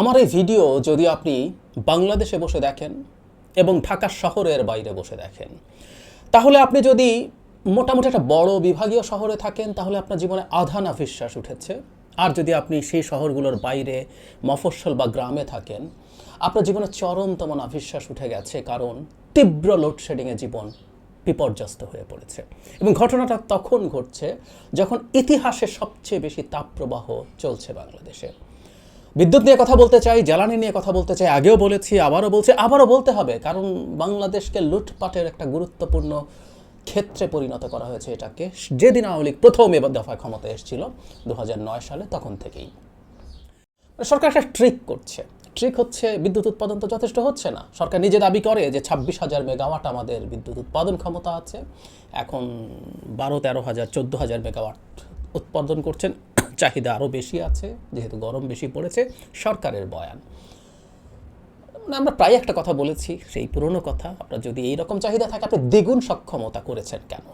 আমার এই ভিডিও যদি আপনি বাংলাদেশে বসে দেখেন এবং ঢাকা শহরের বাইরে বসে দেখেন, তাহলে আপনি যদি মোটামুটি একটা বড় বিভাগীয় শহরে থাকেন, তাহলে আপনার জীবনে আধান আভিশ্বাস উঠেছে। আর যদি আপনি সেই শহরগুলোর বাইরে মফস্বল বা গ্রামে থাকেন, আপনার জীবনে চরমতম আভিশ্বাস উঠে গেছে কারণ তীব্র লোডশেডিংয়ে জীবন বিপর্যস্ত হয়ে পড়েছে। এবং ঘটনাটা তখন ঘটছে যখন ইতিহাসে সবচেয়ে বেশি তাপপ্রবাহ চলছে বাংলাদেশে। বিদ্যুৎ নিয়ে কথা বলতে চাই, জ্বালানি নিয়ে কথা বলতে চাই, আগেও বলেছি, আবারও বলছি, আবারও বলতে হবে, কারণ বাংলাদেশকে লুটপাটের একটা গুরুত্বপূর্ণ ক্ষেত্রে পরিণত করা হয়েছে এটাকে। যেদিন আওয়ামী লীগ প্রথম এবার দফায় ক্ষমতা এসেছিল দু হাজার নয় সালে, তখন থেকেই। সরকার একটা ট্রিক করছে। ট্রিক হচ্ছে, বিদ্যুৎ উৎপাদন তো যথেষ্ট হচ্ছে না। সরকার নিজে দাবি করে যে ছাব্বিশ হাজার মেগাওয়াট আমাদের বিদ্যুৎ উৎপাদন ক্ষমতা আছে। এখন বারো তেরো হাজার, চোদ্দ হাজার মেগাওয়াট উৎপাদন করছেন চাহিদা আরও বেশি আছে, যেহেতু গরম বেশি পড়েছে, সরকারের বয়ান। আমরা প্রায় একটা কথা বলেছি, সেই পুরনো কথা, আপনার যদি এই রকম চাহিদা থাকে, আপনি দ্বিগুণ সক্ষমতা করেছেন কেন?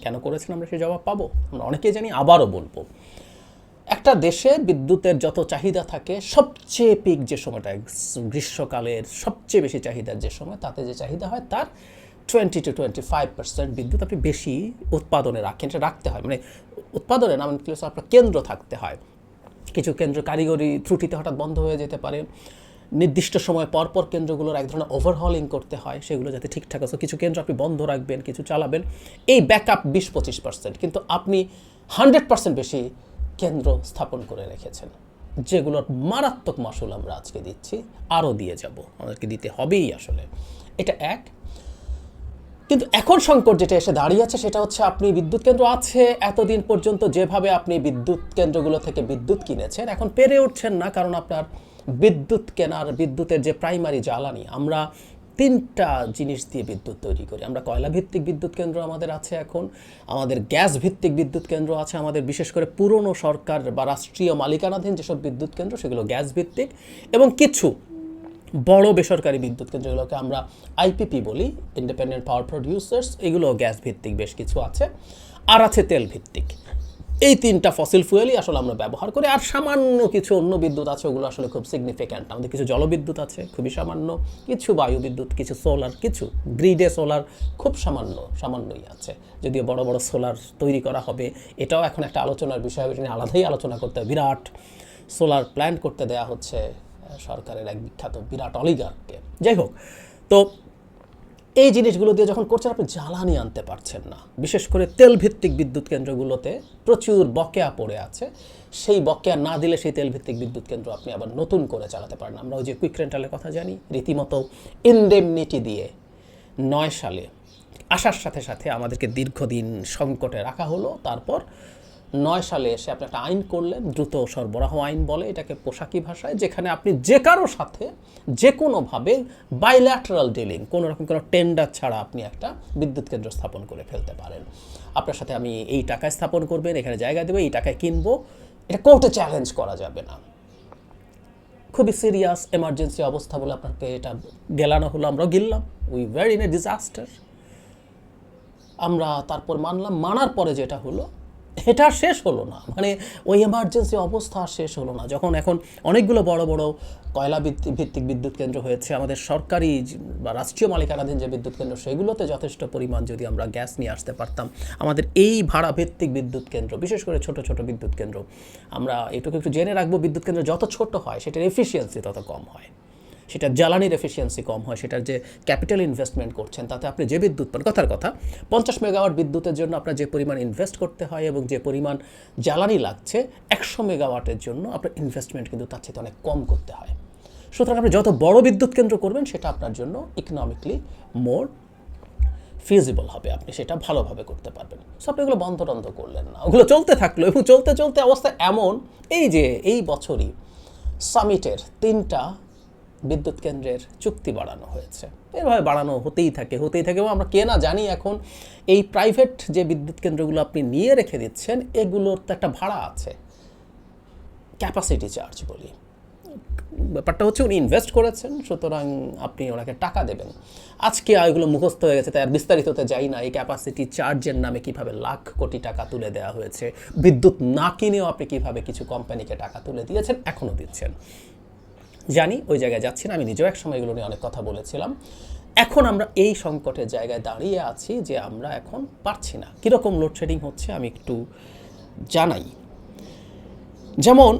কেন করেছেন আমরা সেই জবাব পাবো? আমরা অনেকেই জানি, আবারও বলব। একটা দেশে বিদ্যুতের যত চাহিদা থাকে, সবচেয়ে পিক যে সময়টা, গ্রীষ্মকালের সবচেয়ে বেশি চাহিদার যে সময়, তাতে যে চাহিদা হয়, তার twenty two twenty five percent বিদ্যুৎ আপনি বেশি উৎপাদনে রাখেন রাখতে হয়। মানে উৎপাদনে না মানে আপনার কেন্দ্র থাকতে হয়। কিছু কেন্দ্র কারিগরি ত্রুটিতে হঠাৎ বন্ধ হয়ে যেতে পারে। নির্দিষ্ট সময় পরপর কেন্দ্রগুলোর এক ধরনের ওভারহলিং করতে হয়, সেগুলো যাতে ঠিকঠাক আছে। কিছু কেন্দ্র আপনি বন্ধ রাখবেন, কিছু চালাবেন। এই ব্যাকআপ বিশ পঁচিশ পার্সেন্ট কিন্তু আপনি হান্ড্রেড পার্সেন্ট বেশি কেন্দ্র স্থাপন করে রেখেছেন। যেগুলোর মারাত্মক মাসুল আমরা আজকে দিচ্ছি, আরও দিয়ে যাব। আমাদেরকে দিতে হবেই আসলে। এটা এক। কিন্তু এখন সংকট যেটা এসে দাঁড়িয়ে আছে সেটা হচ্ছে আপনি বিদ্যুৎ কেন্দ্র আছে, এতদিন পর্যন্ত যেভাবে আপনি বিদ্যুৎ কেন্দ্রগুলো থেকে বিদ্যুৎ কিনেছেন, এখন পেরে উঠছেন না কারণ আপনার বিদ্যুৎ কেনার, বিদ্যুতের যে প্রাইমারি জ্বালানি, আমরা তিনটা জিনিস দিয়ে বিদ্যুৎ তৈরি করি। আমরা কয়লা ভিত্তিক বিদ্যুৎ কেন্দ্র আমাদের আছে এখন, আমাদের গ্যাস ভিত্তিক বিদ্যুৎ কেন্দ্র আছে, আমাদের বিশেষ করে পুরনো সরকার বা রাষ্ট্রীয় মালিকানাধীন যেসব বিদ্যুৎ কেন্দ্র, সেগুলো গ্যাস ভিত্তিক এবং কিছু বড় বেসরকারি বিদ্যুৎ কেন্দ্রগুলোকে আমরা আইপিপি বলি ইন্ডিপেন্ডেন্ট পাওয়ার প্রডিউসার্স এগুলো গ্যাস ভিত্তিক বেশ কিছু আছে, আর আছে তেল ভিত্তিক এই তিনটা ফসিল ফুয়েলই আসলে আমরা ব্যবহার করি, আর সামান্য কিছু অন্য বিদ্যুৎ আছে, ওগুলো আসলে খুব সিগনিফিক্যান্ট আমাদের কিছু জলবিদ্যুৎ আছে, খুবই সামান্য, কিছু বায়ু বিদ্যুৎ কিছু সোলার কিছু গ্রিডে সোলার খুব সামান্য, সামান্যই আছে। যদিও বড় বড় সোলার তৈরি করা হবে, এটাও এখন একটা আলোচনার বিষয় হবে আলাদাই আলোচনা করতে বিরাট সোলার প্ল্যান্ট করতে দেয়া হচ্ছে সরকারের এক বিখ্যাত বিরাট অলিগারকে যাই হোক, তো এই জিনিসগুলো দিয়ে যখন করছেন, আপনি জ্বালানি আনতে পারছেন না। বিশেষ করে তেল ভিত্তিক বিদ্যুৎ কেন্দ্রগুলোতে প্রচুর বকেয়া পড়ে আছে। সেই বকেয়া না দিলে সেই তেল ভিত্তিক বিদ্যুৎ কেন্দ্র আপনি আবার নতুন করে চালাতে পারেন আমরা ওই যে কুইক রেন্টালের কথা জানি, রীতিমতো ইনডেমনিটি দিয়ে নয় সালে আসার সাথে সাথে আমাদেরকে দীর্ঘদিন সংকটে রাখা হলো। তারপর নয় সালে এসে আপনি একটা আইন করলেন, দ্রুত সরবরাহ আইন বলে এটাকে পোশাকি ভাষায়, যেখানে আপনি যে কারও সাথে যে কোনোভাবে বাইল্যাটারাল ডিলিং কোনো রকম কোনো টেন্ডার ছাড়া আপনি একটা বিদ্যুৎ কেন্দ্র স্থাপন করে ফেলতে পারেন। আপনার সাথে আমি এই টাকায় স্থাপন করবেন, এখানে জায়গা দেবো, এই টাকায় কিনবো, এটা কোর্টে চ্যালেঞ্জ করা যাবে না। খুবই সিরিয়াস এমার্জেন্সি অবস্থা বলে আপনাকে এটা গেলানো হলো, আমরাও গিললাম we were in a disaster আমরা তারপর মানলাম, মানার পরে যেটা হলো এটা শেষ হলো না। মানে ওই এমার্জেন্সি অবস্থা শেষ হলো না। যখন এখন অনেকগুলো বড় বড় কয়লা ভিত্তিক ভিত্তিক বিদ্যুৎ কেন্দ্র হয়েছে, আমাদের সরকারি বা রাষ্ট্রীয় মালিকানাধীন যে বিদ্যুৎ কেন্দ্র, সেগুলোতে যথেষ্ট পরিমাণ যদি আমরা গ্যাস নিয়ে আসতে পারতাম, আমাদের এই ভাড়া ভিত্তিক বিদ্যুৎ কেন্দ্র, বিশেষ করে ছোট ছোট বিদ্যুৎ কেন্দ্র, আমরা এটুকু একটু জেনে রাখব, বিদ্যুৎ কেন্দ্র যত ছোট হয়, সেটার এফিসিয়েন্সি তত কম হয়। সেটা জ্বালানির এফিসিয়েন্সি কম হয়, সেটার যে ক্যাপিটাল ইনভেস্টমেন্ট করছেন, তাতে আপনি যে বিদ্যুৎ পান, কথার কথা, পঞ্চাশ মেগাওয়াট বিদ্যুতের জন্য আপনার যে পরিমাণ ইনভেস্ট করতে হয় এবং যে পরিমাণ জ্বালানি লাগছে, একশো মেগাওয়াটের জন্য আপনার ইনভেস্টমেন্ট কিন্তু তার চেয়ে অনেক কম করতে হয়। সুতরাং আপনি যত বড় বিদ্যুৎ কেন্দ্র করবেন, সেটা আপনার জন্য ইকোনমিকলি মোর ফিজিবল হবে, আপনি সেটা ভালোভাবে করতে পারবেন। সো আপনি এগুলো বন্ধ টন্ধ করলেন না। ওগুলো চলতে থাকল এবং চলতে চলতে অবস্থা এমন, এই যে এই বছরই সামিটের তিনটা বিদ্যুৎ কেন্দ্রের চুক্তি বাড়ানো হয়েছে। এভাবে বাড়ানো হতেই থাকে হতেই থাকে এবং আমরা কে না জানি এখন এই প্রাইভেট যে বিদ্যুৎ কেন্দ্রগুলো আপনি নিয়ে রেখে দিচ্ছেন, এগুলোর তো একটা ভাড়া আছে। ক্যাপাসিটি চার্জ বলি। ব্যাপারটা হচ্ছে উনি ইনভেস্ট করেছেন, সুতরাং আপনি ওনাকে টাকা দেবেন। আজকে এগুলো মুখস্থ হয়ে গেছে, তাই আর বিস্তারিততে যাই না। এই ক্যাপাসিটি চার্জের নামে কীভাবে লাখ কোটি টাকা তুলে দেওয়া হয়েছে, বিদ্যুৎ না কিনেও আপনি কীভাবে কিছু কোম্পানিকে টাকা তুলে দিয়েছেন এখনও দিচ্ছেন। জানি, ওই জায়গায় যাচ্ছি না, আমি নিজেও এক সময় এগুলো নিয়ে অনেক কথা বলেছিলাম। এখন আমরা এই সংকটের জায়গায় দাঁড়িয়ে আছি যে আমরা এখন পারছি না। কীরকম লোডশেডিং হচ্ছে আমি একটু জানাই। যেমন,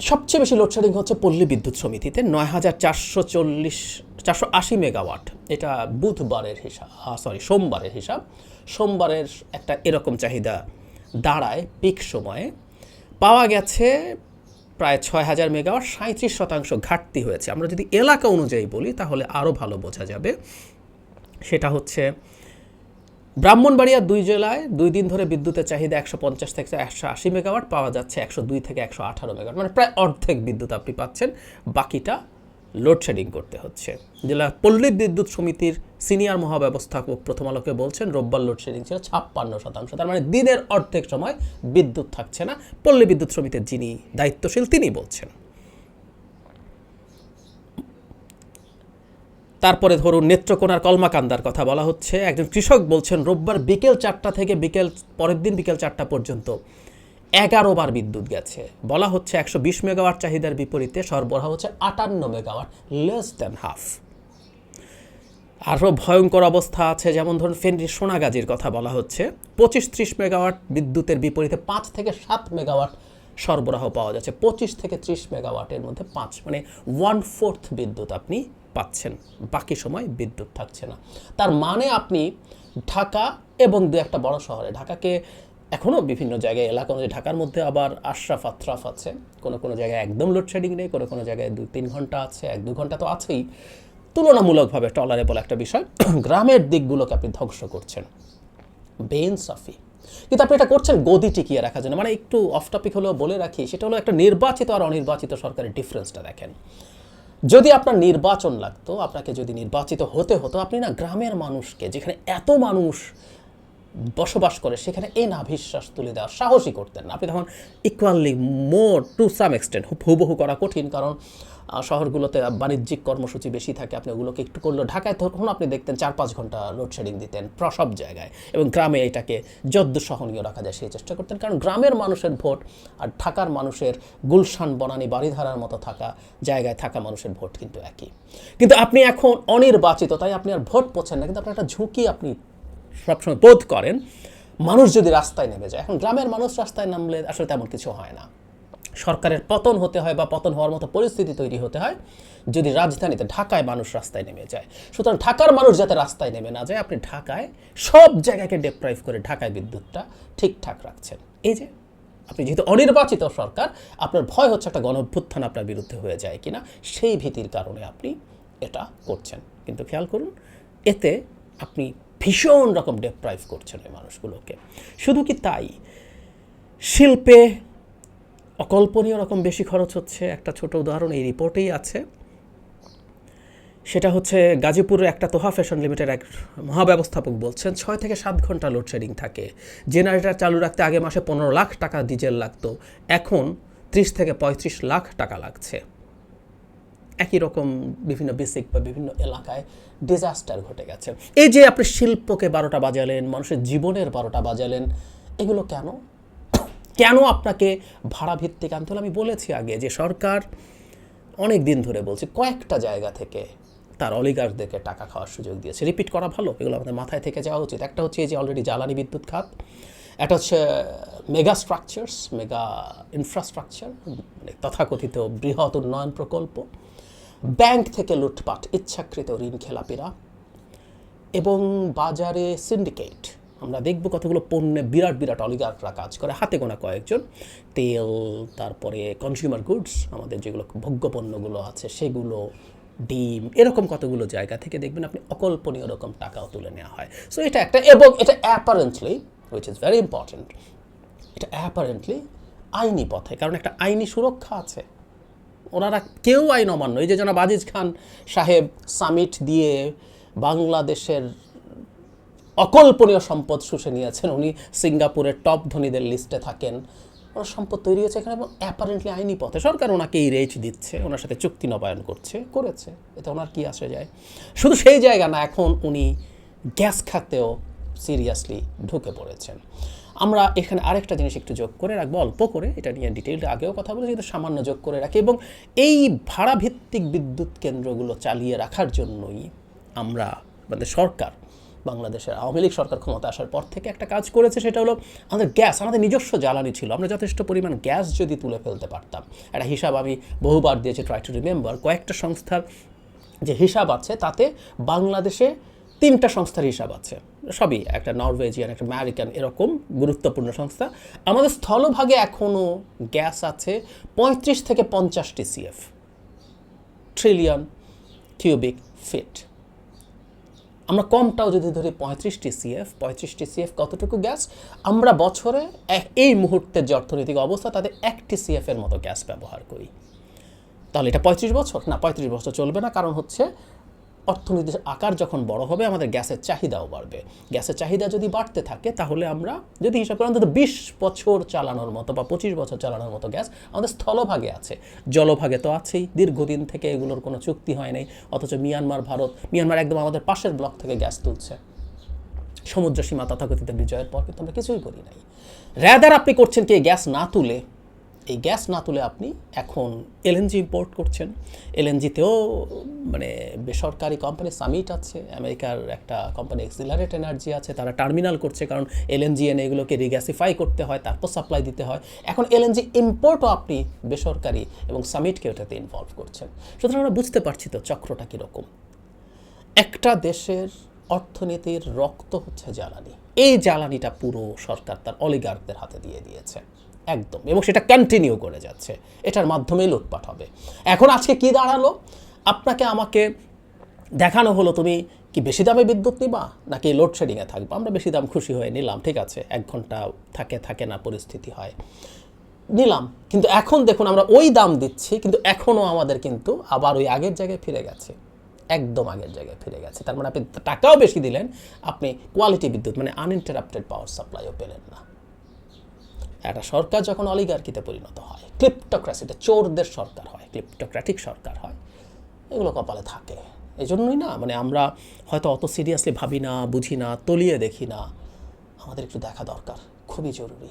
সবচেয়ে বেশি লোডশেডিং হচ্ছে পল্লী বিদ্যুৎ সমিতিতে, নয় হাজার চারশো চল্লিশ, চারশো আশি মেগাওয়াট। এটা বুধবারের হিসাব সরি সোমবারের হিসাব। সোমবারের একটা এরকম চাহিদা দাঁড়ায় পিক সময়ে। পাওয়া গেছে প্রায় ছয় হাজার মেগাওয়াট সাঁত্রিশ শতাংশ ঘাটতি হয়েছে। আমরা যদি এলাকা অনুযায়ী বলি, তাহলে আরও ভালো বোঝা যাবে। সেটা হচ্ছে, ব্রাহ্মণবাড়িয়া দুই জেলায় দুই দিন ধরে বিদ্যুতের চাহিদা একশো পঞ্চাশ থেকে একশো আশি মেগাওয়াট, পাওয়া যাচ্ছে একশো দুই থেকে একশো আঠারো মেগাওয়াট। মানে প্রায় অর্ধেক বিদ্যুৎ আপনি পাচ্ছেন। বাকিটা লোডশেডিং করতে হচ্ছে। জেলা পল্লী বিদ্যুৎ সমিতির সিনিয়র মহাব্যবস্থাপক প্রথম আলোকে বলছেন, রোববার লোডশেডিং ছিল ছাপ্পান্ন শতাংশ। তার মানে দিনের অর্ধেক সময় বিদ্যুৎ থাকছে না। পল্লী বিদ্যুৎ সমিতির যিনি দায়িত্বশীল, তিনি বলছেন। তারপরে ধরুন, নেত্রকোনার কলমাকান্দার কথা বলা হচ্ছে। একজন কৃষক বলছেন, রোববার বিকেল চারটা থেকে বিকেল পরের দিন বিকেল চারটা পর্যন্ত এগারো বার বিদ্যুৎ গেছে। বলা হচ্ছে একশো বিশ মেগাওয়াট চাহিদার বিপরীতে সরবরাহ হচ্ছে আটান্ন মেগাওয়াট লেস দ্যান হাফ আরও ভয়ঙ্কর অবস্থা আছে, যেমন ধরুন ফেনরি সোনাগাজির কথা বলা হচ্ছে। পঁচিশ ত্রিশ মেগাওয়াট বিদ্যুতের বিপরীতে পাঁচ থেকে সাত মেগাওয়াট সরবরাহ পাওয়া যাচ্ছে। পঁচিশ থেকে ত্রিশ মেগাওয়াটের মধ্যে পাঁচ মানে ওয়ান ফোর্থ বিদ্যুৎ আপনি পাচ্ছেন। বাকি সময় বিদ্যুৎ থাকছে না। তার মানে আপনি ঢাকা এবং দু একটা বড় শহরে, ঢাকাকে এখনও বিভিন্ন জায়গায় এলাকা অনুযায়ী ঢাকার মধ্যে আবার আশরাফ আত্রাফ আছে। কোনো কোনো জায়গায় একদম লোডশেডিং নেই, কোনো কোনো জায়গায় দু তিন ঘণ্টা আছে, এক দু ঘণ্টা তো আছেই। তুলনামূলকভাবে টলারেবল একটা বিষয়। গ্রামের দিকগুলোকে আপনি ধ্বংস করছেন। বেইনসাফি কিন্তু আপনি এটা করছেন গদি টিকিয়ে রাখার জন্য। মানে একটু অফ টপিক হলেও বলে রাখি, সেটা হলো একটা নির্বাচিত আর অনির্বাচিত সরকারের ডিফারেন্সটা দেখেন। যদি আপনার নির্বাচন লাগতো, আপনাকে যদি নির্বাচিত হতে হতো, আপনি না গ্রামের মানুষকে, যেখানে এত মানুষ বসবাস করে, সেখানে এই নাভিশ্বাস তুলে দেওয়ার সাহসই করতেন না। আপনি তখন equally more to some extent হুবহু করা কঠিন, কারণ শহরগুলোতে বাণিজ্যিক কর্মসূচি বেশি থাকে, আপনি ওগুলোকে একটু করলেও ঢাকায় তখন আপনি দেখতেন চার পাঁচ ঘণ্টা লোডশেডিং দিতেন প্র- সব জায়গায় এবং গ্রামে এটাকে যদ্দূর সহনীয় রাখা যায় সেই চেষ্টা করতেন, কারণ গ্রামের মানুষের ভোট আর ঢাকার মানুষের গুলশান, বনানী বাড়িধারার মতো থাকা জায়গায় থাকা মানুষের ভোট কিন্তু একই। কিন্তু আপনি এখন অনির্বাচিত, তাই আপনি আর ভোট পোছেন না, কিন্তু আপনার একটা ঝুঁকি আপনি সবসময় বোধ করেন, মানুষ যদি রাস্তায় নেমে যায়, এখন গ্রামের মানুষ রাস্তায় নামলে আসলে তেমন কিছু হয় না। সরকারের পতন হতে হয় বা পতন হওয়ার মতো পরিস্থিতি তৈরি হতে হয়, যদি রাজধানীতে ঢাকায় মানুষ রাস্তায় নেমে যায়। সুতরাং ঢাকার মানুষ যাতে রাস্তায় নেমে না যায়, আপনি ঢাকায় সব জায়গাকে ডেপ্রাইভ করে ঢাকায় বিদ্যুৎটা ঠিকঠাক রাখছেন। এই যে, আপনি যেহেতু অনির্বাচিত সরকার, আপনার ভয় হচ্ছে একটা গণভ্যুত্থান আপনার বিরুদ্ধে হয়ে যায় কিনা, সেই ভীতির কারণে আপনি এটা করছেন। কিন্তু খেয়াল করুন, এতে আপনি ভীষণ রকম ডেপ্রাইভ করছেন ওই মানুষগুলোকে। শুধু কি তাই? শিল্পে অকল্পনীয় রকম বেশি খরচ হচ্ছে। একটা ছোট উদাহরণ এই রিপোর্টেই আছে। সেটা হচ্ছে গাজীপুরের একটা তোহা ফ্যাশন লিমিটেড এক মহাব্যবস্থাপক বলছেন, ছয় থেকে সাত ঘণ্টা লোডশেডিং থাকে। জেনারেটর চালু রাখতে আগে মাসে পনেরো লাখ টাকা ডিজেল লাগতো। এখন ত্রিশ থেকে পঁয়ত্রিশ লাখ টাকা লাগছে। একই রকম বিভিন্ন বেসিক বা বিভিন্ন এলাকায় ডিজাস্টার ঘটে গেছে। এই যে আপনি শিল্পকে বারোটা বাজালেন, মানুষের জীবনের বারোটা বাজালেন, এগুলো কেন? কেন আপনাকে ভাড়া ভিত্তিক আনতে হলো? আমি বলেছি আগে যে সরকার অনেক দিন ধরে বলছে, কয়েকটা জায়গা থেকে তার অলিগারদেরকে টাকা খাওয়ার সুযোগ দিয়েছে। রিপিট করা ভালো, এগুলো আমাদের মাথায় থেকে যাওয়া উচিত। একটা হচ্ছে এই যে অলরেডি জ্বালানি বিদ্যুৎ খাত, একটা হচ্ছে মেগা স্ট্রাকচার্স মেগা ইনফ্রাস্ট্রাকচার মানে তথাকথিত বৃহৎ উন্নয়ন প্রকল্প। ব্যাংক থেকে লুটপাট, ইচ্ছাকৃত ঋণ খেলাপিরা এবং বাজারে সিন্ডিকেট। আমরা দেখব কতগুলো পণ্যে বিরাট বিরাট অলিগার্করা কাজ করে। হাতে গোনা কয়েকজন। তেল, তারপরে কনজিউমার গুডস আমাদের যেগুলো ভোগ্য পণ্যগুলো আছে, সেগুলো, ডিম, এরকম কতগুলো জায়গা থেকে দেখবেন আপনি অকল্পনীয় রকম টাকাও তুলে নেওয়া হয়। সো এটা একটা, এবং এটা apparently which is very important এটা অ্যাপারেন্টলি আইনি পথে, কারণ একটা আইনি সুরক্ষা আছে। ওনারা কেউ আইন অমান্য। এই যে জনাব আজিজ খান সাহেব সামিট দিয়ে বাংলাদেশের অকল্পনীয় সম্পদ শুষে নিয়েছেন, উনি সিঙ্গাপুরের টপ ধনীদের লিস্টে থাকেন। ওনার সম্পদ তৈরি হয়েছে এখানে এবং অ্যাপারেন্টলি আইনি পথে। সরকার ওনাকে এই রেট দিচ্ছে, ওনার সাথে চুক্তি নবায়ন করছে, করেছে। এতে ওনার কী আসে যায়? শুধু সেই জায়গা না, এখন উনি গ্যাস খাতেও সিরিয়াসলি ঢুকে পড়েছেন। আমরা এখানে আরেকটা জিনিস একটু যোগ করে রাখব, অল্প করে, এটা নিয়ে ডিটেইলটা আগেও কথা বলেছি, কিন্তু সামান্য যোগ করে রাখি এবং এই ভাড়াভিত্তিক বিদ্যুৎ কেন্দ্রগুলো চালিয়ে রাখার জন্যই আমরা, আমাদের সরকার, বাংলাদেশের আওয়ামী লীগ সরকার ক্ষমতা আসার পর থেকে একটা কাজ করেছে, সেটা হলো আমাদের গ্যাস, আমাদের নিজস্ব জ্বালানি ছিল, আমরা যথেষ্ট পরিমাণ গ্যাস যদি তুলে ফেলতে পারতাম। একটা হিসাব আমি বহুবার দিয়েছি ট্রাই টু রিমেম্বার কয়েকটা সংস্থার যে হিসাব আছে, তাতে বাংলাদেশে তিনটা সংস্থার হিসাব আছে। সবই একটা নরওয়েজিয়ান, একটা আমেরিকান এরকম গুরুত্বপূর্ণ সংস্থা। আমাদের স্থলভাগে এখনও গ্যাস আছে পঁয়ত্রিশ থেকে পঞ্চাশটি সিএফ ট্রিলিয়ন কিউবিক ফিট আমরা কমটাও যদি ধরি পঁয়ত্রিশটি সিএফ পঁয়ত্রিশটি সিএফ কতটুকু গ্যাস? আমরা বছরে এই মুহূর্তের যে অর্থনৈতিক অবস্থা, তাতে একটি সিএফ এর মতো গ্যাস ব্যবহার করি। তাহলে এটা পঁয়ত্রিশ বছর? না, পঁয়ত্রিশ বছর চলবে না, কারণ হচ্ছে অর্থনীতির আকার যখন বড় হবে, আমাদের গ্যাসের চাহিদাও বাড়বে। গ্যাসের চাহিদা যদি বাড়তে থাকে, তাহলে আমরা যদি হিসাব করি, অন্তত বিশ বছর চালানোর মতো বা পঁচিশ বছর চালানোর মতো গ্যাস আমাদের স্থলভাগে আছে। জলভাগে তো আছেই, দীর্ঘদিন থেকে এগুলোর কোনো চুক্তি হয় নাই, অথচ মিয়ানমার, ভারত, মিয়ানমার একদম আমাদের পাশের ব্লক থেকে গ্যাস তুলছে। সমুদ্র সীমা তথাকথিত বিজয়ের পর কিন্তু আমরা কিছুই করি নাই। র্যাদার আপনি করছেন কি গ্যাস না তুলে এই গ্যাস না তুলে আপনি এখন এলএনজি ইম্পোর্ট করছেন। এলএনজিতেও মানে বেসরকারি কোম্পানি সামিট আছে, আমেরিকার একটা কোম্পানি এক্সিলারেট এনার্জি আছে, তারা টার্মিনাল করছে কারণ এলএনজি এনে এগুলোকে রিগ্যাসিফাই করতে হয়, তারপর সাপ্লাই দিতে হয়। এখন এলএনজি ইম্পোর্টও আপনি বেসরকারি এবং সামিটকে ওটাতে ইনভলভ করছেন। সুতরাং আমরা বুঝতে পারছি তো চক্রটা কীরকম। একটা দেশের অর্থনীতির রক্ত হচ্ছে জ্বালানি। এই জ্বালানিটা পুরো সরকার তার অলিগার্কদের হাতে দিয়ে দিয়েছে। একদম, এবং সেটা কন্টিনিউ করে যাচ্ছে। এটার মাধ্যমেই লুটপাট হবে। এখন আজকে কি দাঁড়াল? আপনাকে আমাকে দেখানো হলো, তুমি কি বেশি দামে বিদ্যুৎ নিবা, নাকি লোডশেডিংয়ে থাকবে? আমরা বেশি দাম খুশি হয়ে নিলাম, ঠিক আছে। এক ঘণ্টা থাকে থাকে না, পরিস্থিতি হয়। নিলাম, কিন্তু এখন দেখুন, আমরা ওই দাম দিচ্ছি, কিন্তু এখনও আমাদের কিন্তু আবার ওই আগের জায়গায় ফিরে গেছে। একদম আগের জায়গায় ফিরে গেছে। তার মানে আপনি টাকাও বেশি দিলেন, আপনি কোয়ালিটি বিদ্যুৎ মানে আনইন্টারাপ্টেড পাওয়ার সাপ্লাইও পেলেন না। একটা সরকার যখন অলিগার্কিতে পরিণত হয় ক্লিপ্টোক্রাসিতে চোরদের সরকার হয় ক্লিপ্টোক্র্যাটিক সরকার হয়, এগুলো কপালে থাকে। এই জন্যই না মানে আমরা হয়তো অত সিরিয়াসলি ভাবি না, বুঝি না, তলিয়ে দেখি না। আমাদের একটু দেখা দরকার, খুবই জরুরি।